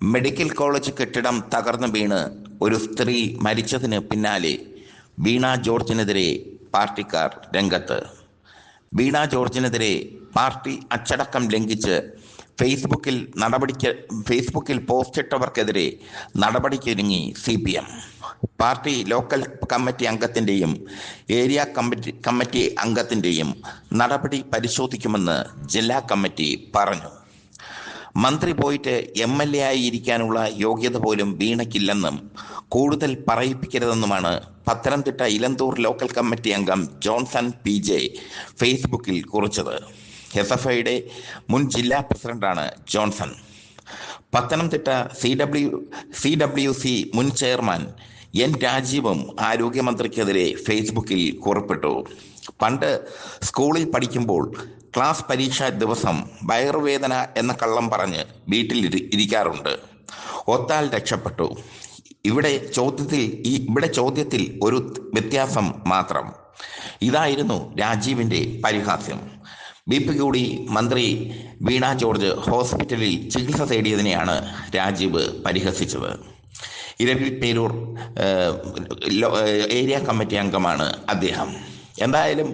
Medical college കെട്ടിടം തകർന്നു വീണ് ഒരു സ്ത്രീ മരിച്ചതിന് പിന്നാലെ വീണ ജോർജിനെതിരെ പാർട്ടിക്കാർ രംഗത്ത്. വീണ ജോർജിനെതിരെ പാർട്ടി അച്ചടക്കം ലംഘിച്ച് ഫേസ്ബുക്കിൽ നടപടിക്ക് ഫേസ്ബുക്കിൽ പോസ്റ്റിട്ടവർക്കെതിരെ നടപടിക്കൊരുങ്ങി C P M party local committee അംഗത്തിന്റെയും area committee committee അംഗത്തിന്റെയും നടപടി പരിശോധിക്കുമെന്ന് ജില്ലാ കമ്മിറ്റി പറഞ്ഞു. മന്ത്രി പോയിട്ട് എം എൽ എ ആയി ഇരിക്കാനുള്ള യോഗ്യത പോലും വീണയ്ക്കില്ലെന്നും കൂടുതൽ പറയിപ്പിക്കരുതെന്നുമാണ് പത്തനംതിട്ട ഇലന്തൂർ ലോക്കൽ കമ്മിറ്റി അംഗം ജോൺസൺ പി ജെ ഫേസ്ബുക്കിൽ കുറിച്ചത്. എസ് എഫ് ഐയുടെ മുൻ ജില്ലാ പ്രസിഡന്റാണ് Johnson. Pathanamthitta C W C W C മുൻ ചെയർമാൻ എൻ രാജീവും ആരോഗ്യമന്ത്രിക്കെതിരെ ഫേസ്ബുക്കിൽ കുറിപ്പിട്ടു. പണ്ട് സ്കൂളിൽ പഠിക്കുമ്പോൾ ക്ലാസ് പരീക്ഷാ ദിവസം വയറുവേദന എന്ന കള്ളം പറഞ്ഞ് വീട്ടിൽ ഇരി- ഇരിക്കാറുണ്ട്. ഒത്താൽ രക്ഷപ്പെട്ടു. ഇവിടെ ചോദ്യത്തിൽ ഈ ഇവിടെ ചോദ്യത്തിൽ ഒരു വ്യത്യാസം മാത്രം. ഇതായിരുന്നു രാജീവിന്റെ പരിഹാസ്യം. ബി പി കൂടി മന്ത്രി വീണ ജോർജ് ഹോസ്പിറ്റലിൽ ചികിത്സ തേടിയതിനെയാണ് രാജീവ് പരിഹസിച്ചത്. ഇരവിപ്പേരൂർ ഏരിയ കമ്മിറ്റി അംഗമാണ് അദ്ദേഹം. എന്തായാലും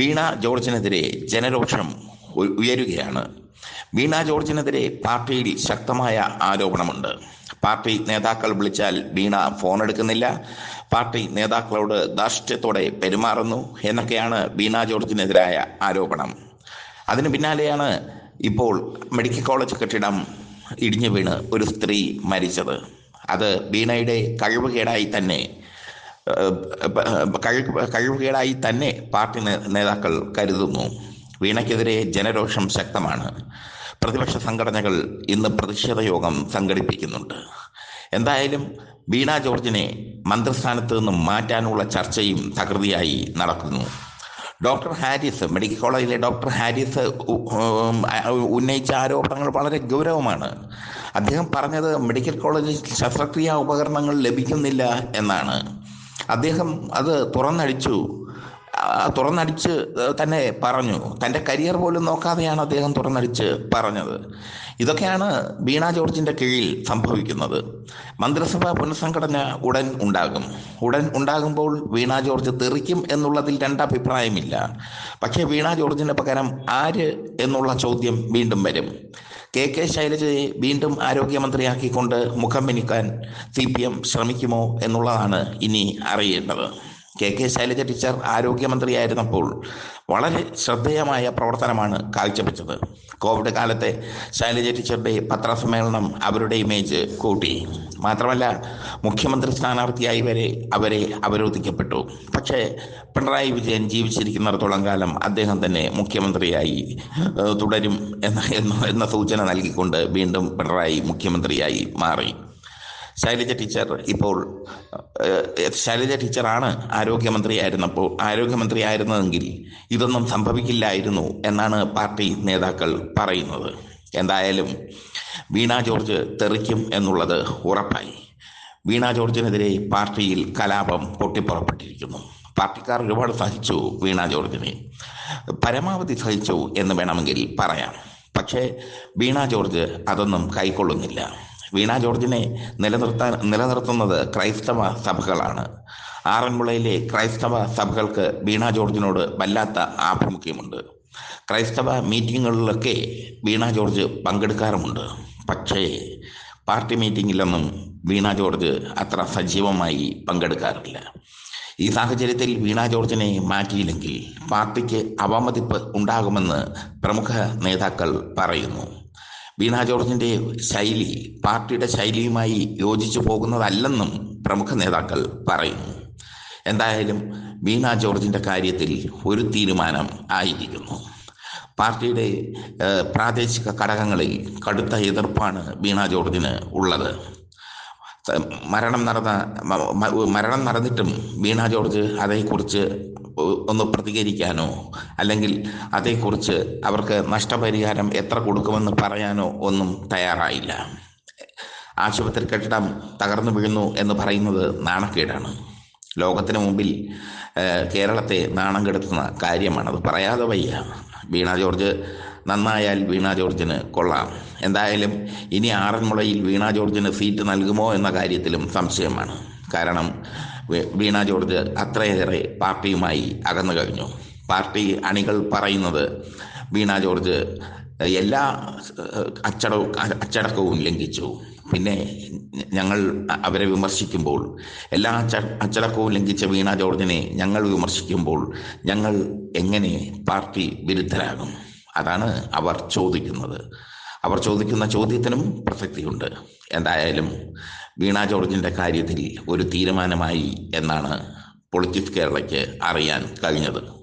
വീണ ജോർജിനെതിരെ ജനരോഷം ഉയരുകയാണ്. വീണ ജോർജിനെതിരെ പാർട്ടിയിൽ ശക്തമായ ആരോപണമുണ്ട്. പാർട്ടി നേതാക്കൾ വിളിച്ചാൽ വീണ ഫോൺ എടുക്കുന്നില്ല പാർട്ടി നേതാക്കളോട് ധാർഷ്ട്യത്തോടെ പെരുമാറുന്നു എന്നൊക്കെയാണ് വീണ ജോർജിനെതിരായ ആരോപണം. അതിന് പിന്നാലെയാണ് ഇപ്പോൾ മെഡിക്കൽ കോളേജ് കെട്ടിടം ഇടിഞ്ഞു വീണ് ഒരു സ്ത്രീ മരിച്ചത്. അത് വീണയുടെ കഴിവുകേടായി തന്നെ കഴിവ് കഴിവുകേടായി തന്നെ പാർട്ടി നേതാക്കൾ കരുതുന്നു. വീണയ്ക്കെതിരെ ജനരോഷം ശക്തമാണ്. പ്രതിപക്ഷ സംഘടനകൾ ഇന്ന് പ്രതിഷേധ യോഗം സംഘടിപ്പിക്കുന്നുണ്ട്. എന്തായാലും വീണ ജോർജിനെ മന്ത്രിസ്ഥാനത്ത് നിന്നും മാറ്റാനുള്ള ചർച്ചയും തകൃതിയായി നടക്കുന്നു. ഡോക്ടർ ഹാരിസ് മെഡിക്കൽ കോളേജിലെ ഡോക്ടർ ഹാരിസ് ഉന്നയിച്ച ആരോപണങ്ങൾ വളരെ ഗൗരവമാണ്. അദ്ദേഹം പറഞ്ഞത് മെഡിക്കൽ കോളേജിൽ ശസ്ത്രക്രിയാ ഉപകരണങ്ങൾ ലഭിക്കുന്നില്ല എന്നാണ്. അദ്ദേഹം അത് തുറന്നടിച്ചു. തുറന്നടിച്ച് തന്നെ പറഞ്ഞു. തന്റെ കരിയർ പോലും നോക്കാതെയാണ് അദ്ദേഹം തുറന്നടിച്ച് പറഞ്ഞത്. ഇതൊക്കെയാണ് ബീണ ജോർജിന്റെ കീഴിൽ സംഭവിക്കുന്നത്. മന്ത്രിസഭ പുനഃസംഘടന ഉടൻ ഉണ്ടാകും. ഉടൻ ഉണ്ടാകുമ്പോൾ വീണ ജോർജ് തെറിക്കും എന്നുള്ളതിൽ രണ്ടഭിപ്രായമില്ല പക്ഷേ വീണ ജോർജിന്റെ പകരം ആര് എന്നുള്ള ചോദ്യം വീണ്ടും വരും. കെ കെ ശൈലജയെ വീണ്ടും ആരോഗ്യമന്ത്രിയാക്കിക്കൊണ്ട് മുഖം മിനുക്കാൻ സി പി എം ശ്രമിക്കുമോ എന്നുള്ളതാണ് ഇനി അറിയേണ്ടത്. കെ. കെ. ശൈലജ ടീച്ചർ ആരോഗ്യമന്ത്രിയായിരുന്നപ്പോൾ വളരെ ശ്രദ്ധേയമായ പ്രവർത്തനമാണ് കാഴ്ചവെച്ചത്. കോവിഡ് കാലത്തെ ശൈലജ ടീച്ചറുടെ പത്രസമ്മേളനം അവരുടെ ഇമേജ് കൂട്ടി. മാത്രമല്ല മുഖ്യമന്ത്രി സ്ഥാനാർത്ഥിയായി വരെ അവരെ അവരോധിക്കപ്പെട്ടു. പക്ഷേ പിണറായി വിജയൻ ജീവിച്ചിരിക്കുന്നിടത്തോളം കാലം അദ്ദേഹം തന്നെ മുഖ്യമന്ത്രിയായി തുടരും എന്ന എന്ന- സൂചന നൽകിക്കൊണ്ട് വീണ്ടും പിണറായി മുഖ്യമന്ത്രിയായി മാറി. ശൈലജ ടീച്ചർ ഇപ്പോൾ ശൈലജ ടീച്ചറാണ് ആരോഗ്യമന്ത്രിയായിരുന്നപ്പോൾ ആരോഗ്യമന്ത്രിയായിരുന്നതെങ്കിൽ ഇതൊന്നും സംഭവിക്കില്ലായിരുന്നു എന്നാണ് പാർട്ടി നേതാക്കൾ പറയുന്നത്. എന്തായാലും വീണ ജോർജ് തെറിക്കും എന്നുള്ളത് ഉറപ്പായി. വീണ ജോർജിനെതിരെ പാർട്ടിയിൽ കലാപം പൊട്ടിപ്പുറപ്പെട്ടിരിക്കുന്നു. പാർട്ടിക്കാർ ഒരുപാട് സഹിച്ചു വീണ ജോർജിനെ. പരമാവധി സഹിച്ചു എന്ന് വേണമെങ്കിൽ പറയാം. പക്ഷേ വീണ ജോർജ് അതൊന്നും കൈക്കൊള്ളുന്നില്ല. വീണ ജോർജിനെ നിലനിർത്താൻ നിലനിർത്തുന്നത് ക്രൈസ്തവ സഭകളാണ്. ആറന്മുളയിലെ ക്രൈസ്തവ സഭകൾക്ക് വീണ ജോർജിനോട് വല്ലാത്ത ആഭിമുഖ്യമുണ്ട്. ക്രൈസ്തവ മീറ്റിങ്ങുകളിലൊക്കെ വീണ ജോർജ് പങ്കെടുക്കാറുമുണ്ട്. പക്ഷേ പാർട്ടി മീറ്റിങ്ങിലൊന്നും വീണ ജോർജ് അത്ര സജീവമായി പങ്കെടുക്കാറില്ല. ഈ സാഹചര്യത്തിൽ വീണ ജോർജിനെ മാറ്റിയില്ലെങ്കിൽ പാർട്ടിക്ക് അവമതിപ്പ് ഉണ്ടാകുമെന്ന് പ്രമുഖ നേതാക്കൾ പറയുന്നു. വീണ ജോർജിന്റെ ശൈലി പാർട്ടിയുടെ ശൈലിയുമായി യോജിച്ചു പോകുന്നതല്ലെന്നും പ്രമുഖ നേതാക്കൾ പറയുന്നു. എന്തായാലും വീണ ജോർജിന്റെ കാര്യത്തിൽ ഒരു തീരുമാനം ആയിരിക്കുന്നു. പാർട്ടിയുടെ പ്രാദേശിക ഘടകങ്ങളിൽ കടുത്ത എതിർപ്പാണ് വീണ ജോർജിന് ഉള്ളത്. മരണം നടന്ന മരണം നടന്നിട്ടും വീണ ജോർജ് അതേക്കുറിച്ച് ഒന്ന് പ്രതികരിക്കാനോ അല്ലെങ്കിൽ അതേക്കുറിച്ച് അവർക്ക് നഷ്ടപരിഹാരം എത്ര കൊടുക്കുമെന്ന് പറയാനോ ഒന്നും തയ്യാറായില്ല. ആശുപത്രി കെട്ടിടം തകർന്നു വീഴുന്നു എന്ന് പറയുന്നത് നാണക്കേടാണ്. ലോകത്തിന് മുമ്പിൽ കേരളത്തെ നാണം കെടുത്തുന്ന കാര്യമാണ്. അത് പറയാതെ വയ്യ. വീണ ജോർജ് നന്നായാൽ വീണ ജോർജിന് കൊള്ളാം. എന്തായാലും ഇനി ആറന്മുളയിൽ വീണ ജോർജിന് സീറ്റ് നൽകുമോ എന്ന കാര്യത്തിലും സംശയമാണ്. കാരണം വീണ ജോർജ് അത്രയേറെ പാർട്ടിയുമായി അകന്നു കഴിഞ്ഞു. പാർട്ടി അണികൾ പറയുന്നത് വീണ ജോർജ് എല്ലാ അച്ചട അച്ചടക്കവും ലംഘിച്ചു. പിന്നെ ഞങ്ങൾ അവരെ വിമർശിക്കുമ്പോൾ എല്ലാ അച്ച അച്ചടക്കവും ലംഘിച്ച വീണ ജോർജിനെ ഞങ്ങൾ വിമർശിക്കുമ്പോൾ ഞങ്ങൾ എങ്ങനെ പാർട്ടി വിരുദ്ധരാകും? അതാണ് അവർ ചോദിക്കുന്നത്. അവർ ചോദിക്കുന്ന ചോദ്യത്തിനും പ്രസക്തിയുണ്ട്. എന്തായാലും വീണ ജോർജിന്റെ കാര്യത്തിൽ ഒരു തീരുമാനമായി എന്നാണ് പൊളിറ്റിക്സ് കേരളയ്ക്ക് അറിയാൻ കഴിഞ്ഞത്.